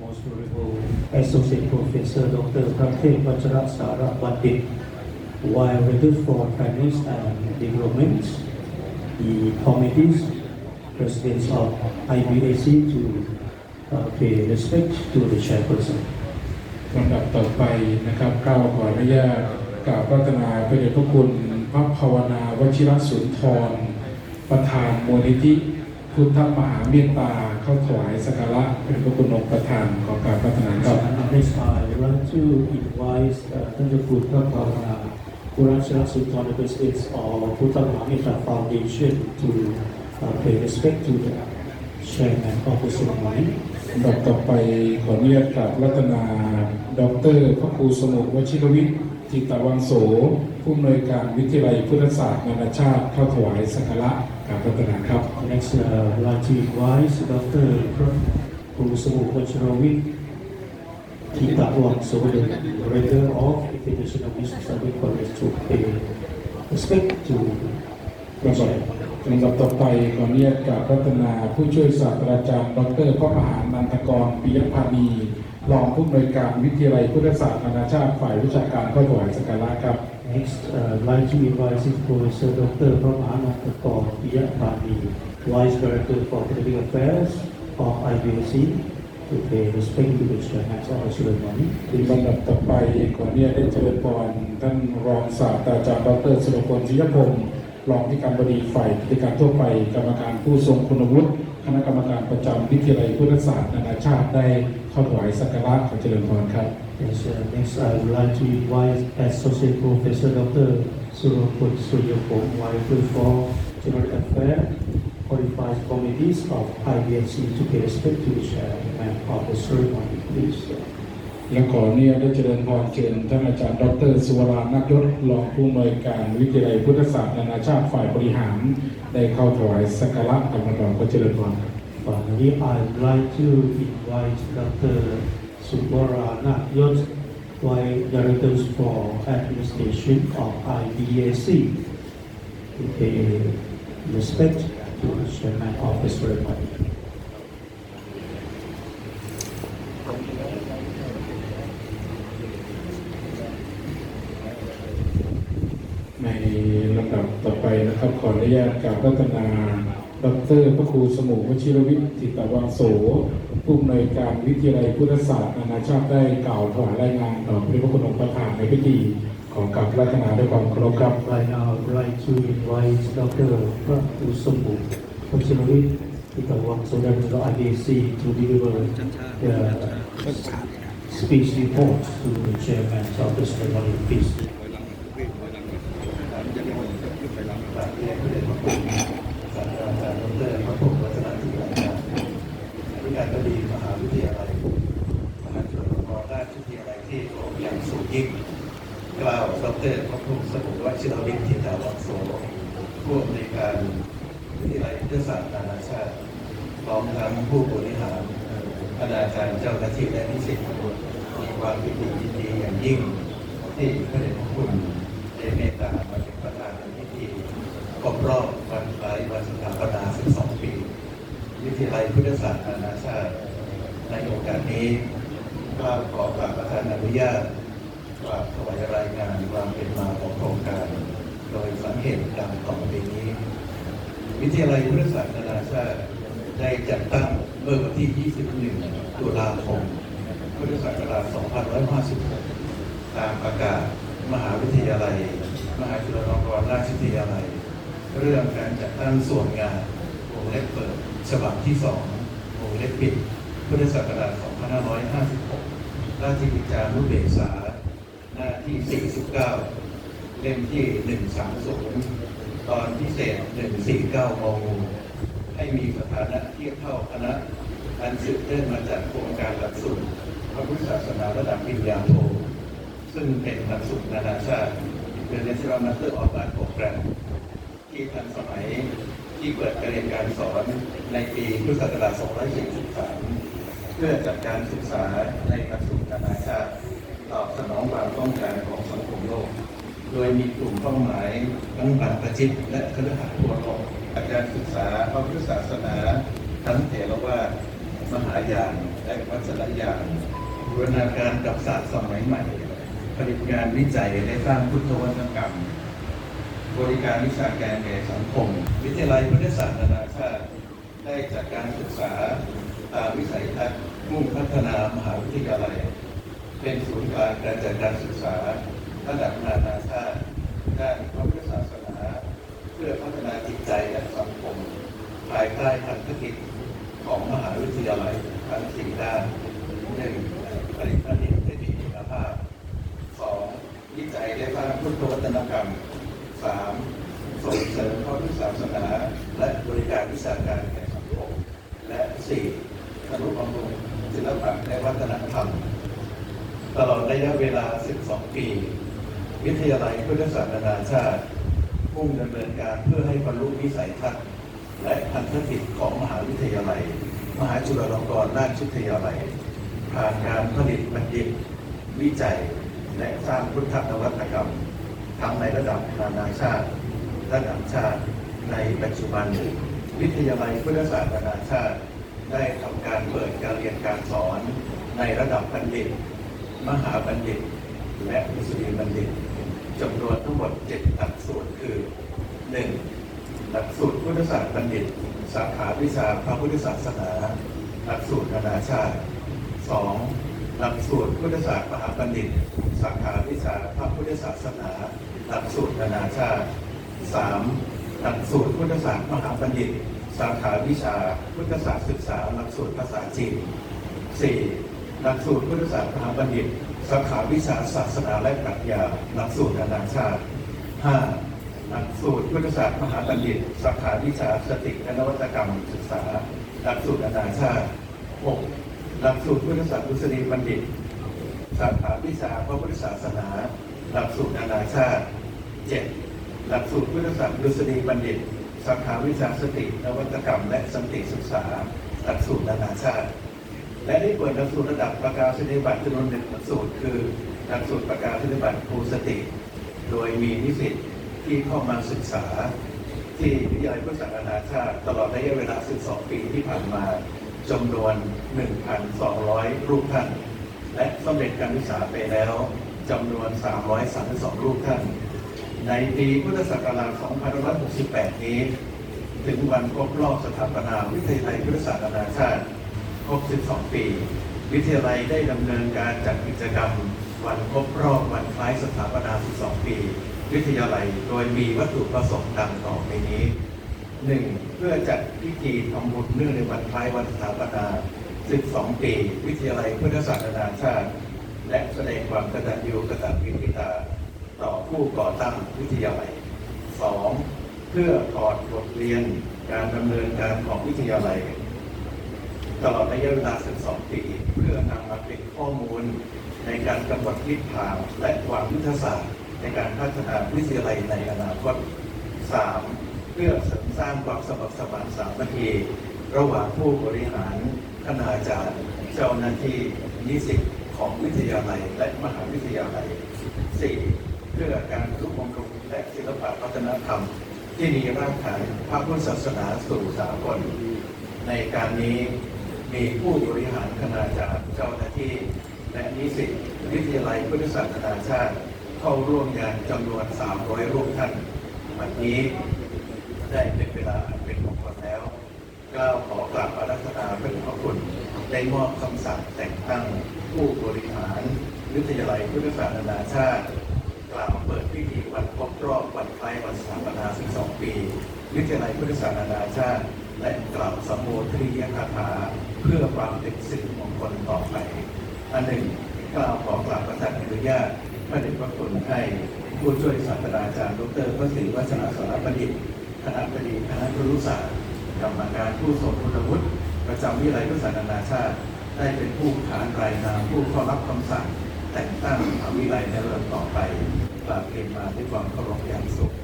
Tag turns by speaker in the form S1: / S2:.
S1: Most Honorable Associate Professor Dr. Pratik Vajra Sara Pandit, while Director for Finance and Development, the committees, presidents of IBAC to uh, pay respect to the chairperson.
S2: ลำดับต่อไปนะครับก้าวขออนุญาตกราบรัตนาพระเดชพระคุณพระภาวนาวชิรสุนทร ประธานมูลนิธิพุทธมหาเมตตา ข้าถวายสักการะเป็นพระคุณองค์ประธานของการพัฒนาครับ
S1: At this time, I want to invite ท่านเจ้าคุณพระภาวนากุรัชรสุนทร the President of พุทธมหามิตร Foundation to uh, pay respect to the Chairman of the ceremony.
S2: ลำดับต่อไปขออนุญาตกราบรัตนาดอกเตอรพระครูสมุทรวชิรวิทย์ จิตวังโสผู้อำนวยการวิทยาลัยพุทธศาสตร์นานาชาติเข้าถวายสักการะกราบรัตนาครับ
S1: Next, uh, I'd like to invite Dr. Prusumu Vachirawit Kita Wang So, the director of International Business Study College to pay respect to the
S2: ลำดับลำดับต่อไปขออนุญาตกราบรัตนาผู้ช่วยศาสตราจารย์ ดรพระมหานันทกรปิยพานี รองผู้อำนวยการวิทยาลัยพุทธศาสตร์นานาชาติฝ่ายวิชาการเข้าถวายสักการะครับ
S1: Next, uh, I'd like to invite Professor Dr. Brahmanatha Piyapani, Vice Director for Academic Affairs of IBC, to pay respect to the chairman of the ceremony.
S2: ลำดับต่อไปขออนุญาตได้เจริญพรท่านรองศาสตราจารย์ดรสุรพลศรียพงศ์รองที่การบดีฝ่ายกิจการทั่วไปกรรมการผู้ทรงคุณวุฒิคณะกรรมการประจำวิทยาลัยพุทธศาสตร์นานาชาติได้เข้าถวายสักการะขอเจริญพรครับ
S1: Yes, uh, next, I would like to invite Associate Professor Dr. Suraput Suryapong, Director for General Affairs, qualified committees of IBC to pay respect to the chairman of the ceremony, please.
S2: และขออนุญาตได้เจริญพรเชิญท่านอาจารย์ดรสุวรานักยศรองผู้อำนวยการวิทยาลัยพุทธศาสตร์นานาชาติฝ่ายบริหาร ได้เข้าถวายสักการะกรรมการขอเจริญพรครับ
S1: Finally, I'd like to invite Dr. Subara Nakyot, Vice Directors for Administration of IBAC, to pay respect to the chairman of the ceremony.
S2: ในลำดับต่อไปนะครับ ขออนุญาตกราบรัตนา ดรพระครูสมุวชิรวิทย์ติตวังโสผู้อำนวยการวิทยาลัยพุทธศาสตร์นานาชาติได้กล่าวถวายรายงานต่อพระคุณองค์ประธานในพิธีของกับรัตนาด้วยความเคารพครับ
S1: Right now I'd like to invite Dr. พระครูสมุวชิรวิทย์ถิตวังโส and the IDC to deliver the speech report to the chairman of the ceremony. Please.
S3: กราบเรียนพระเดชพระคุณศาสตราจารย์ดรพระพงศ์วัฒนธิราชาวิการบดีมหาวิทยาลัยมหาจุฬาลงกรณราชวิทยาลัยที่ผมอย่างสูงยิ่งกล่าวดรพระพงศ์ สมุทรวชิรวิทย์ทิตาวังโสผู้อำนวยการวิทยาลัยพุทธศาสตร์นานาชาติพร้อมทั้งผู้บริหารคณาจารย์เจ้าหน้าที่และนิสิตมีความยินดียินดีอย่างยิ่ง ที่พระเดชพระคุณได้เมตตามาเป็นประธานในพิธีครบรอบวันคล้ายวันสถาปนา 12 ปี วิทยาลัยพุทธศาสตร์นานาชาติ ในโอกาสนี้ก็ขอกราบประธานอนุญาต กราบถวายรายงานความเป็นมาของโครงการ โดยสังเกตดังต่อไปนี้ วิทยาลัยพุทธศาสตร์นานาชาติได้จัดตั้งเมื่อวันที่ 21 ตุลาคม พุทธศักราช 2556 ตามประกาศมหาวิทยาลัย มหาจุฬาลงกรณราชวิทยาลัย เรื่องการจัดตั้งส่วนงานวงเล็บเปิดฉบับที่2วงเล็บปิด พุทธศักราช 2556 ราชกิจจานุเบกษา หน้าที่ 49 เล่มที่ 130 ตอนพิเศษ 149มงให้มีสถานะเทียบเท่าคณะอันสืบเนื่องมาจากโครงการหลักสูตรพระพุทธศาสนาระดับปริญญาโท ซึ่งเป็นหลักสูตรนานาชาติ เป็น National Master of Art Program ที่ทันสมัยที่เปิดการเรียนการสอนในปีพุทธศักราช2443 เพื่อจัดการศึกษาในหลักสูตรนานาชาติ ตอบสนองความต้องการของสังคมโลก โดยมีกลุ่มเป้าหมายทั้งบัตรประจิตและคฤหัสถ์ทั่วโลกจากการย์ศึกษาพระพุทธศาสนา ทั้งเถรวาทมหายานและวัชรยานบูรณาการกับศาสตร์สมัยใหม่ ผลิตงานวิจัยและสร้างพุทธวัฒนกรรม บริการวิชาการแก่สังคม วิทยาลัยพุทธศาสตร์นานาชาติได้จัดการศึกษาตามวิสัยทัศน์มุ่งพัฒนามหาวิทยาลัย เป็นศูนย์กลางการจัดการศึกษา ระดับนานาชาติด้านพระพุทธศาสนา เพื่อพัฒนาจิตใจและสังคม ภายใต้พันธกิจของมหาวิทยาลัยทั้งสี่ด้านหนึ่งผลิตผลิตที่มีคุณภาพ สองวิจัยและสร้างพุทธวัฒนกรรมสามส่งเสริมพระพุทธศาสนา และบริการวิชาการแก่สังคม และสี่อนุบำรุงศิลปะและวัฒนธรรม ตลอดระยะเวลา 12 ปี วิทยาลัยพุทธศาสนานาชาติมุ่งดำเนินการเพื่อให้บรรลุวิสัยทัศน์และพันธกิจของมหาวิทยาลัย มหาจุฬาลงกรณราชวิทยาลัยผ่านการผลิตบัณฑิต วิจัย และสร้างพุทธนวัตกรรมทั้งในระดับนานาชาติ ระดับชาติในปัจจุบัน วิทยาลัยพุทธศาสตร์นานาชาติ ได้ทำการเปิดการเรียนการสอนในระดับบัณฑิต มหาบัณฑิต และมุสลิมบัณฑิตจำนวนทั้งหมด7หลักสูตรคือ 1. หลักสูตรพุทธศาสตร์บัณฑิต สาขาวิชาพระพุทธศาสนา หลักสูตรนานาชาติ 2. หลักสูตรพุทธศาสตร์มหาบัณฑิต สาขาวิชาพระพุทธศาสนา หลักสูตรนานาชาติ 3. หลักสูตรพุทธศาสตร์มหาบัณฑิต สาขาวิชาพุทธศาสตร์ศึกษา หลักสูตรภาษาจีน 4. หลักสูตรพุทธศาสตร์มหาบัณฑิตสาขาวิชาศาสนาและปรัชญาหลักสูตรนานาชาติ 5. หลักสูตรพุทธศาสตร์มหาบัณฑิตสาขาวิชาสติและนวัตกรรมศึกษา หลักสูตรนานาชาติ 6. หลักสูตรพุทธศาสตร์มุสลิมบัณฑิตสาขาวิชาพระพุทธศาสนา หลักสูตรนานาชาติ 7. หลักสูตรพุทธศาสตร์ดุษฎีบัณฑิตสาขาวิชาสตินวัตกรรม และสันติศึกษา หลักสูตรนานาชาติ และได้เปิดหลักสูตรระดับประกาศนียบัตรจำนวนหนึ่งหลักสูตรคือหลักสูตรประกาศนียบัตรครูสติ โดยมีนิสิตที่เข้ามาศึกษา ที่วิทยาลัยพุทธศาสตร์นาชาติตลอดระยะเวลา 12 ปีที่ผ่านมาจำนวน 1,200 รูปท่าน และสำเร็จการศึกษาไปแล้วจำนวน 332 รูปท่าน ในปีพุทธศักราช 2568 นี้ ถึงวันครบรอบสถาปนาวิทยาลัยพุทธศาสตร์นานาชาติ ครบ12ปี วิทยาลัยได้ดำเนินการจัดกิจกรรม วันครบรอบวันคล้ายสถาปนา 12 ปี วิทยาลัยโดยมีวัตถุประสงค์ดังต่อไปนี้หนึ่งเพื่อจัดพิธีทำบุญเนื่องในวันคล้ายวันสถาปนา 12 ปี วิทยาลัยพุทธศาสนานาชาติ และแสดงความกตัญญูกตเวทิตา ต่อผู้ก่อตั้งวิทยาลัย 2. เพื่อถอดบทเรียนการดำเนินการของวิทยาลัย ตลอดระยะเวลา 12 ปี เพื่อนำมาเป็นข้อมูล ในการกำหนดทิศทางและวางยุทธศาสตร์ ในการพัฒนาวิทยาลัยในอนาคต 3. เพื่อเสริมสร้างความสมัครสมานสามัคคีระหว่างผู้บริหารคณาจารย์ เจ้าหน้าที่นิสิตของวิทยาลัยและมหาวิทยาลัย 4. เพื่อการรู้บำรุและศิลปะวัฒนธรรม ที่มีรากฐานพระพุทธศาสนาสู่สากลในการนี้ มีผู้บริหารคณาจารย์เจ้าหน้าที่ และนิสิตวิทยาลัยพุทธศาสตร์นานาชาติ เข้าร่วมงานจำนวน 300 รูปท่านวันนี้ได้เป็นเวลาเป็นมงคลแล้วกล่าวขอกราบอารัธนาเป็นพระคุณได้มอบคำสั่งแต่งตั้งผู้บริหารวิทยาลัยพุทธศาสตร์นานาชาติ พิธีวันครบรอบวันคล้ายวันสถาปนา 12 ปี วิทยาลัยพุทธศาสตร์นานาชาติ และกล่าวสมโภชนียคาถา เพื่อความเป็นสิริมงคลต่อไป อันหนึ่งกล่าวขอกราบประทานอนุญาตพระเดชพระคุณให้ผู้ช่วยศาสตราจารย์ดรพระศรีวัชนาสารบัณฑิตคณะบดีคณะครุศาสตร์กรรมการผู้ทรงคุณวุฒิประจำวิทยาลัยพุทธศาสตร์นานาชาติ ได้เป็นผู้ขานรายนามผู้เข้ารับคำสั่งแต่งตั้งมหาวิทยาลัยในระดับต่อไป กราบเรียนมาด้วยความเคารพอย่างสูง